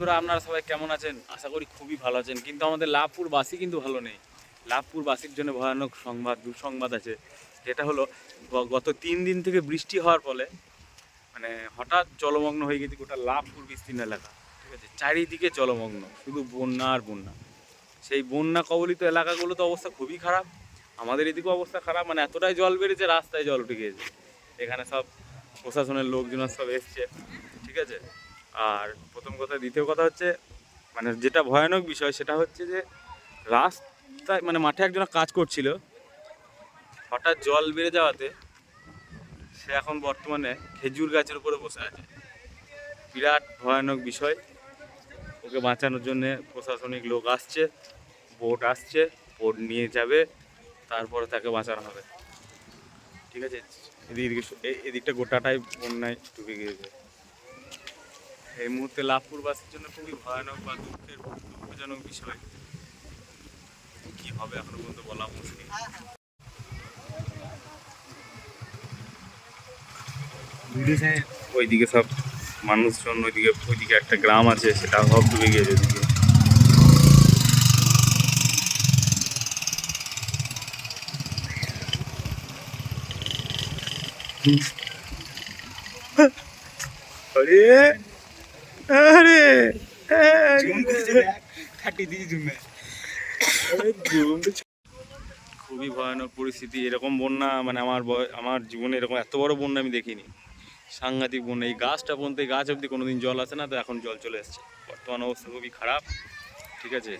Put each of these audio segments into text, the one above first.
বন্ধুরা, আপনারা সবাই কেমন আছেন? আশা করি খুবই ভালো আছেন। কিন্তু আমাদের লাভপুর বাসি কিন্তু ভালো নেই। লাভপুর বাসির জন্য ভয়ানক সংবাদ, দুঃসংবাদ আছে। যেটা হলো গত তিন দিন থেকে বৃষ্টি হওয়ার ফলে মানে হঠাৎ জলমগ্ন হয়ে গেছে গোটা লাভপুর বিস্তীর্ণ এলাকা। ঠিক আছে? চারিদিকে জলমগ্ন, শুধু বন্যা আর বন্যা। সেই বন্যা কবলিত এলাকাগুলো তো অবস্থা খুবই খারাপ। আমাদের এদিকেও অবস্থা খারাপ। মানে এতটাই জল বেড়েছে, রাস্তায় জল উঠে গিয়েছে। এখানে সব প্রশাসনের লোকজন সব এসছে। ঠিক আছে? আর প্রথম কথা, দ্বিতীয় কথা হচ্ছে মানে যেটা ভয়ানক বিষয় সেটা হচ্ছে যে, রাস্তায় মানে মাঠে একজন কাজ করছিল। হঠাৎ জল বেড়ে যাওয়াতে সে এখন বর্তমানে খেজুর গাছের উপরে বসে আছে। বিরাট ভয়ানক বিষয়। ওকে বাঁচানোর জন্য প্রশাসনিক লোক আসছে, বোট আসছে, বোট নিয়ে যাবে, তারপরে তাকে বাঁচানো হবে। ঠিক আছে? এদিকে এদিকটা গোটাটাই বন্যায় ডুবে গিয়েছে। এই মুহূর্তে লাভপুরবাসীর জন্য খুবই ভয়ানক বা দুঃখের দুঃখজনক বিষয়। কি হবে এখনও পর্যন্ত বলা মুশকিল। ওইদিকে সব মানুষজন ওইদিকে ওইদিকে একটা গ্রাম আছে সেটা সব ডুবে গিয়েছে ওইদিকে। আরে! আরে খুবই ভয়ানক পরিস্থিতি এরকম বন্যা মানে আমার বয়- আমার জীবনে এরকম এত বড় বন্যা আমি দেখিনি। সাংঘাতিক বন্যা এই গাছটা পর্যন্ত এই গাছ অবধি কোনোদিন জল আসে না তো এখন জল চলে এসছে। বর্তমান অবস্থা খুবই খারাপ ঠিক আছে?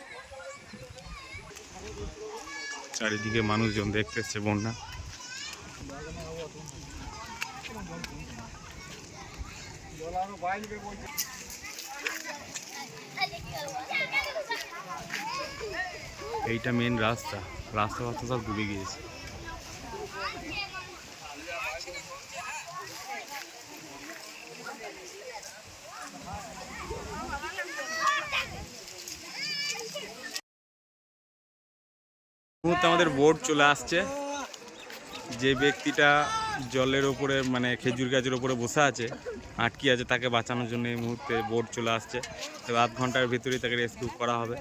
চারিদিকে মানুষজন দেখতে এসছে বন্যা। এইটা মেন রাস্তা। রাস্তা রাস্তা সব ডুবে গিয়েছে। আমাদের বোর্ড চলে আসছে। যে ব্যক্তিটা জলের ওপরে মানে খেজুর গাছের ওপরে বসে আছে, আটকে আছে, তাকে বাঁচানোর জন্য এই মুহূর্তে বোট চলে আসছে। তবে আধ ঘণ্টার ভিতরেই তাকে রেস্কিউ করা হবে।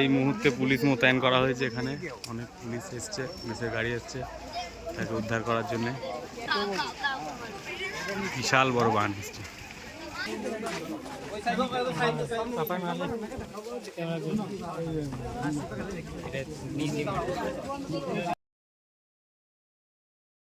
এই মুহূর্তে পুলিশ মোতায়েন করা হয়েছে এখানে। অনেক পুলিশ এসছে, পুলিশের গাড়ি এসছে। তাকে উদ্ধার করার জন্যে। বিশাল বড় বান এসছে।